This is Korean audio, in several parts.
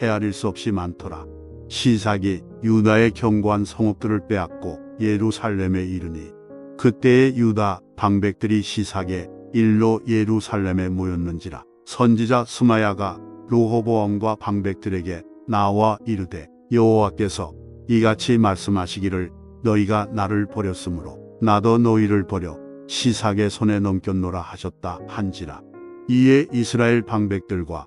헤아릴 수 없이 많더라. 시삭이 유다의 견고한 성읍들을 빼앗고 예루살렘에 이르니 그때의 유다 방백들이 시삭에 일로 예루살렘에 모였는지라 선지자 스마야가 로호보암과 방백들에게 나와 이르되 여호와께서 이같이 말씀하시기를 너희가 나를 버렸으므로 나도 너희를 버려 시삭의 손에 넘겼노라 하셨다 한지라 이에 이스라엘 방백들과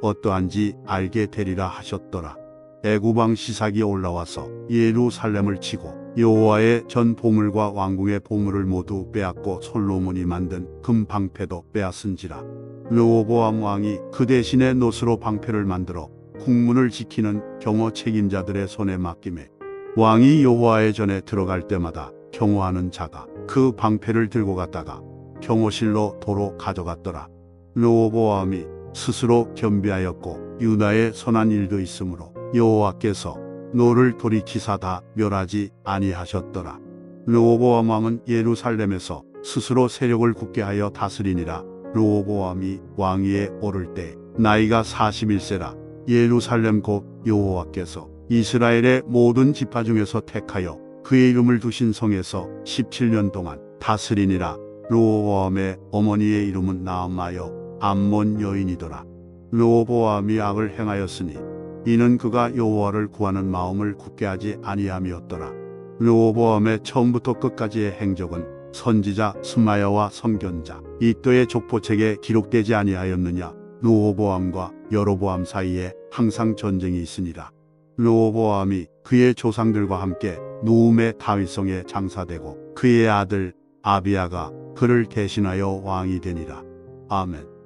어떠한지 알게 되리라 하셨더라. 애구방 시삭이 올라와서 예루살렘을 치고 여호와의 전 보물과 왕궁의 보물을 모두 빼앗고 솔로몬이 만든 금 방패도 빼앗은지라. 르호보암 왕이 그 대신에 노스로 방패를 만들어 국문을 지키는 경호 책임자들의 손에 맡김에 왕이 여호와의 전에 들어갈 때마다 경호하는 자가 그 방패를 들고 갔다가 경호실로 도로 가져갔더라. 르호보암이 스스로 겸비하였고 유다의 선한 일도 있으므로 여호와께서 노를 돌이키사 다 멸하지 아니하셨더라. 르호보암 왕은 예루살렘에서 스스로 세력을 굳게 하여 다스리니라. 르호보암이 왕위에 오를 때 나이가 41세라. 예루살렘 곧 여호와께서 이스라엘의 모든 지파 중에서 택하여 그의 이름을 두신 성에서 17년 동안 다스리니라. 르호보암의 어머니의 이름은 나암마여 암몬 여인이더라. 르호보암이 악을 행하였으니 이는 그가 여호와를 구하는 마음을 굳게 하지 아니함이었더라. 르호보암의 처음부터 끝까지의 행적은 선지자 스마야와 선견자 이또의 족보책에 기록되지 아니하였느냐. 르호보암과 여로보암 사이에 항상 전쟁이 있으니라. 르호보암이 그의 조상들과 함께 누움의 다윗성에 장사되고 그의 아들 아비아가 그를 대신하여 왕이 되니라. 아멘.